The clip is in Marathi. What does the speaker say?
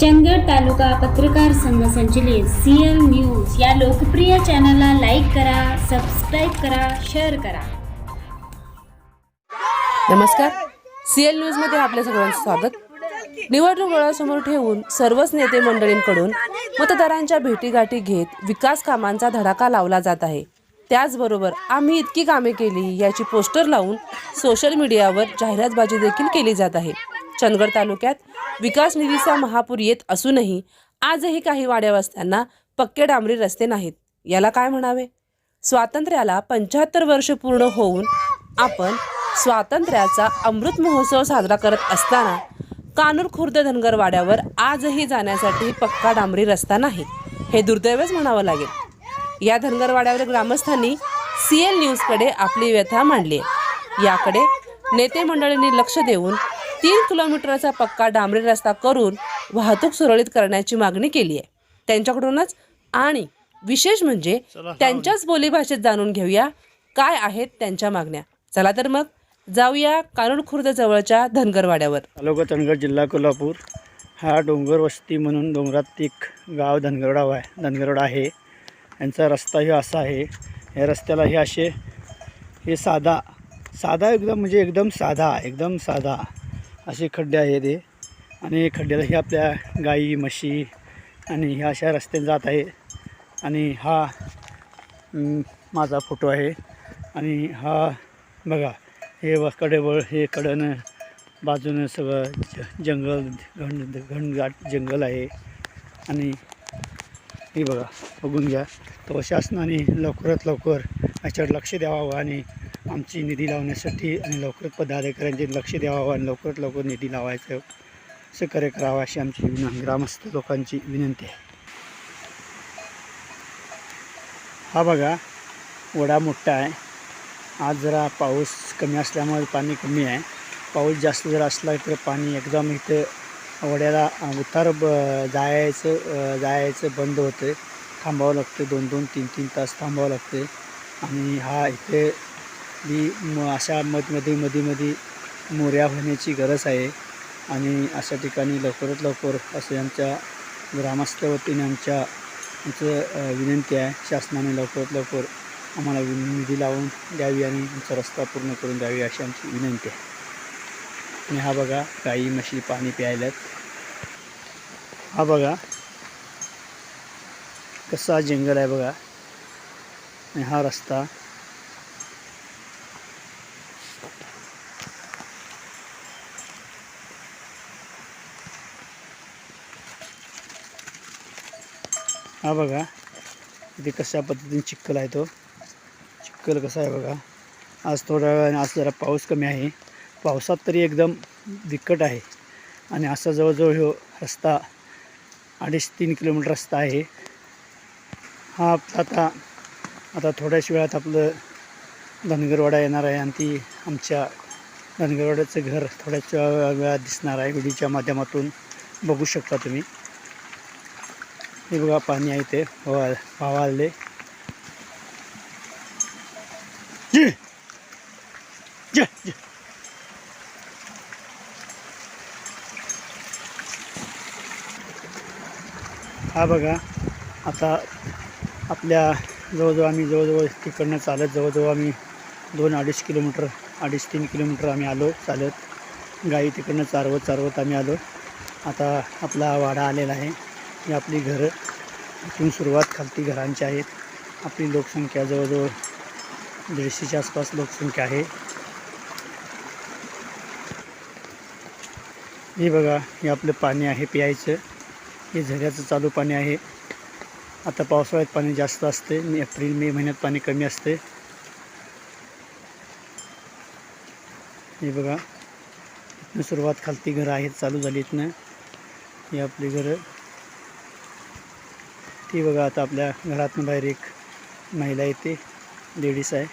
चंदगड तालुका पत्रकार संघ संचलित सीएल न्यूज या लोकप्रिय चॅनलला लाईक करा सबस्क्राईब करा शेअर करा. नमस्कार. सीएल न्यूजमध्ये आपल्या सगळ्यांचं स्वागत. निवडणूक डोळ्यासमोर ठेवून सर्वच नेते मंडळींकडून मतदारांच्या भेटीगाठी घेत विकास कामांचा धडाका लावला जात आहे. त्याचबरोबर आम्ही इतकी कामे केली याची पोस्टर लावून सोशल मीडियावर जाहिरातबाजी देखील केली जात आहे. चंदगड तालुक्यात विकास निधीचा महापूर येत असूनही आजही काही वाड्यावस्त्यांना पक्के डांबरी रस्ते नाहीत. याला काय म्हणावे? स्वातंत्र्याला पंच्याहत्तर वर्ष पूर्ण होऊन आपण स्वातंत्र्याचा अमृत महोत्सव साजरा करत असताना कानूर खुर्द धनगर वाड्यावर आजही जाण्यासाठी पक्का डांबरी रस्ता नाही हे दुर्दैवच म्हणावं लागेल. या धनगरवाड्यावर ग्रामस्थांनी सी एल न्यूजकडे आपली व्यथा मांडली आहे. याकडे नेते मंडळींनी लक्ष देऊन तीन किलोमीटरचा पक्का डांबरी रस्ता करून वाहतूक सुरळीत करण्याची मागणी केली आहे. त्यांच्याकडूनच आणि विशेष म्हणजे त्यांच्याच बोलीभाषेत जाणून घेऊया काय आहेत त्यांच्या मागण्या. चला तर मग जाऊया कानूर खुर्द जवळच्या धनगरवाड्यावर. तालुका चंदगड जिल्हा कोल्हापूर. हा डोंगर वस्ती म्हणून डोंगरात एक गाव धनगरडाव आहे धनगरड आहे. यांचा रस्ता हे असा आहे या रस्त्याला हे असे हे साधा साधा एकदम म्हणजे एकदम साधा एकदम साधा. असे खड्डे आहेत हे. आणि खड्ड्याला हे आपल्या गाई म्हशी आणि ह्या अशा रस्त्याने जात आहे. आणि हा माझा फोटो आहे. आणि हा बघा हे व कडेवळ हे कडनं बाजूनं सगळं ज जंगल घन घनदाट जंगल आहे. आणि हे बघा बघून घ्या. तो शासनाने लवकरात लवकर याच्यावर लक्ष द्यावावं आणि आमची निधी लावण्यासाठी आणि लवकरात पदाधिकाऱ्यांचे लक्ष द्यावावं आणि लवकरात लवकर निधी लावायचं असं कार्य करावं अशी आमची विन ग्रामस्थ लोकांची विनंती आहे. हा बघा वडा मोठा आहे. आज जरा पाऊस कमी असल्यामुळे पाणी कमी आहे. पाऊस जास्त जर असला तर पाणी एकदम इथं वड्याला उतार ब जायचं जायचं बंद होतं थांबावं लागतं दोन दोन तीन तीन तास थांबावं लागते आणि हा इथे बी म अशा मध्ये मध्ये मध्ये मोऱ्या होण्याची गरज आहे. आणि अशा ठिकाणी लवकरात लवकर असे आमच्या ग्रामस्थ वतीने आमच्या आमचं विनंती आहे. शासनाने लवकरात लवकर आम्हाला वि- निधी लावून द्यावी आणि आमचा रस्ता पूर्ण करून द्यावी अशी आमची विनंती आहे. आणि हा बघा गाई म्हशी पाणी प्यायल्यात. हा बघा कसा जंगल आहे बघा. आणि हा रस्ता. हा बघा इथे कशा पद्धतीने चिखल आहे तो. चिखल कसा आहे बघा. आज थोड्या वेळाने आज जरा पाऊस कमी आहे. पावसात तरी एकदम बिकट आहे. आणि असा जवळजवळ हो रस्ता अडीच तीन किलोमीटर रस्ता आहे. हा आपला आता आता थोड्याच वेळात आपलं धनगरवाडा येणार आहे आणि ती आमच्या धनगरवाड्याचं घर थोड्याच वेळा- वेळात दिसणार आहे. व्हिडिओच्या माध्यमातून बघू शकता तुम्ही. हे बघा पाणी आहे ते पवा हवा हा बघा आता आपल्या जवळजवळ आम्ही जवळजवळ तिकडनं चालत जवळजवळ आम्ही दोन अडीच किलोमीटर अडीच तीन किलोमीटर आम्ही आलो चालत. गाई तिकडनं चारवत चारवत आम्ही आलो. आता आपला वाडा आलेला आहे. ही आपली घरं. इथून सुरुवात खालती घरांची आहेत. आपली लोकसंख्या जवळजवळ दीडशेच्या आसपास लोकसंख्या आहे. हे बघा हे आपलं पाणी आहे प्यायचं. हे झऱ्याचं चालू पाणी आहे. आता पावसाळ्यात पाणी जास्त असते. मे एप्रिल मे महिन्यात पाणी कमी असते. हे बघा इथनं सुरुवात खालती घरं आहेत चालू झाली इथनं. ही आपली घरं. ती बघा आता आपल्या घरातनं बाहेर एक महिला येते लेडीज आहे.